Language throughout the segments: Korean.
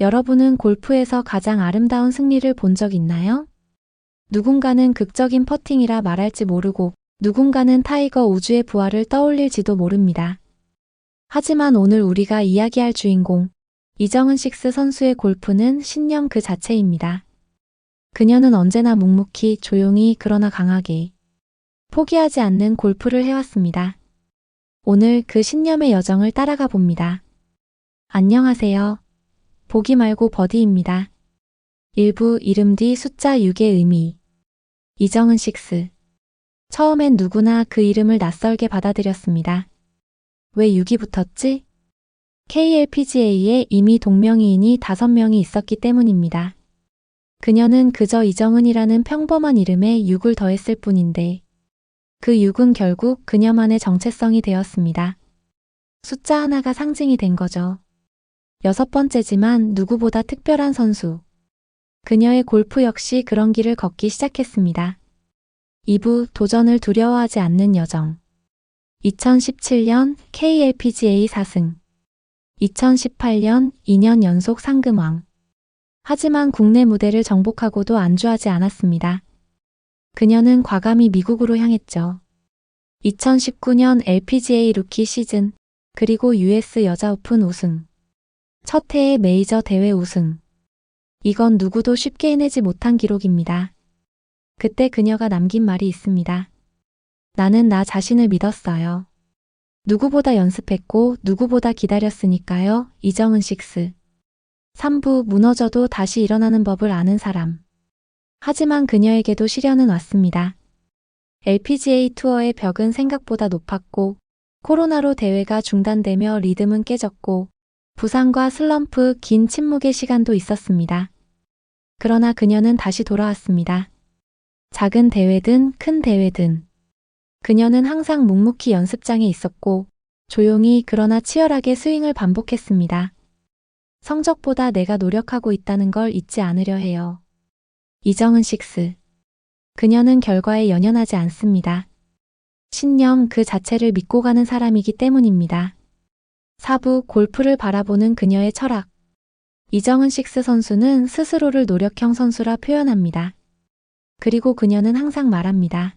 여러분은 골프에서 가장 아름다운 승리를 본 적 있나요? 누군가는 극적인 퍼팅이라 말할지 모르고 누군가는 타이거 우주의 부활을 떠올릴지도 모릅니다. 하지만 오늘 우리가 이야기할 주인공 이정은 식스 선수의 골프는 신념 그 자체입니다. 그녀는 언제나 묵묵히 조용히 그러나 강하게 포기하지 않는 골프를 해왔습니다. 오늘 그 신념의 여정을 따라가 봅니다. 안녕하세요. 보기 말고 버디입니다. 일부 이름 뒤 숫자 6의 의미. 이정은 식스. 처음엔 누구나 그 이름을 낯설게 받아들였습니다. 왜 6이 붙었지? KLPGA에 이미 동명이인이 5명이 있었기 때문입니다. 그녀는 그저 이정은이라는 평범한 이름에 6을 더했을 뿐인데 그 6은 결국 그녀만의 정체성이 되었습니다. 숫자 하나가 상징이 된 거죠. 여섯 번째지만 누구보다 특별한 선수. 그녀의 골프 역시 그런 길을 걷기 시작했습니다. 2부 도전을 두려워하지 않는 여정. 2017년 KLPGA 4승. 2018년 2년 연속 상금왕. 하지만 국내 무대를 정복하고도 안주하지 않았습니다. 그녀는 과감히 미국으로 향했죠. 2019년 LPGA 루키 시즌, 그리고 US 여자 오픈 우승. 첫 해의 메이저 대회 우승. 이건 누구도 쉽게 해내지 못한 기록입니다. 그때 그녀가 남긴 말이 있습니다. 나는 나 자신을 믿었어요. 누구보다 연습했고 누구보다 기다렸으니까요. 이정은 식스. 3부 무너져도 다시 일어나는 법을 아는 사람. 하지만 그녀에게도 시련은 왔습니다. LPGA 투어의 벽은 생각보다 높았고 코로나로 대회가 중단되며 리듬은 깨졌고 부상과 슬럼프 긴 침묵의 시간도 있었습니다. 그러나 그녀는 다시 돌아왔습니다. 작은 대회든 큰 대회든 그녀는 항상 묵묵히 연습장에 있었고 조용히 그러나 치열하게 스윙을 반복했습니다. 성적보다 내가 노력하고 있다는 걸 잊지 않으려 해요. 이정은 식스. 그녀는 결과에 연연하지 않습니다. 신념 그 자체를 믿고 가는 사람이기 때문입니다. 사부 골프를 바라보는 그녀의 철학. 이정은 식스 선수는 스스로를 노력형 선수라 표현합니다. 그리고 그녀는 항상 말합니다.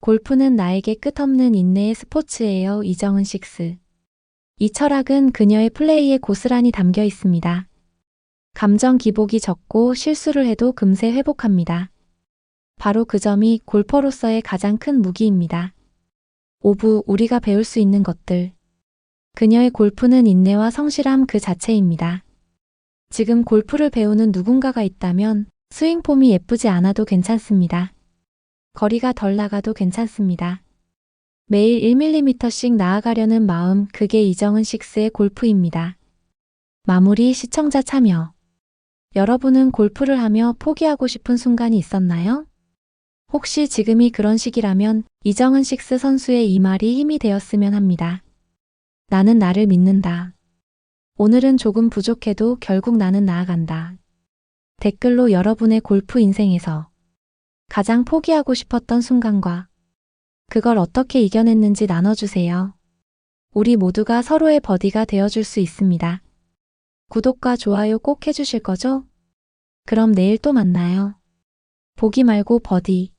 골프는 나에게 끝없는 인내의 스포츠예요. 이정은 식스. 이 철학은 그녀의 플레이에 고스란히 담겨 있습니다. 감정 기복이 적고 실수를 해도 금세 회복합니다. 바로 그 점이 골퍼로서의 가장 큰 무기입니다. 5부 우리가 배울 수 있는 것들. 그녀의 골프는 인내와 성실함 그 자체입니다. 지금 골프를 배우는 누군가가 있다면 스윙 폼이 예쁘지 않아도 괜찮습니다. 거리가 덜 나가도 괜찮습니다. 매일 1mm씩 나아가려는 마음 그게 이정은 식스의 골프입니다. 마무리 시청자 참여. 여러분은 골프를 하며 포기하고 싶은 순간이 있었나요? 혹시 지금이 그런 시기라면 이정은 식스 선수의 이 말이 힘이 되었으면 합니다. 나는 나를 믿는다. 오늘은 조금 부족해도 결국 나는 나아간다. 댓글로 여러분의 골프 인생에서 가장 포기하고 싶었던 순간과 그걸 어떻게 이겨냈는지 나눠주세요. 우리 모두가 서로의 버디가 되어줄 수 있습니다. 구독과 좋아요 꼭 해주실 거죠? 그럼 내일 또 만나요. 보기 말고 버디.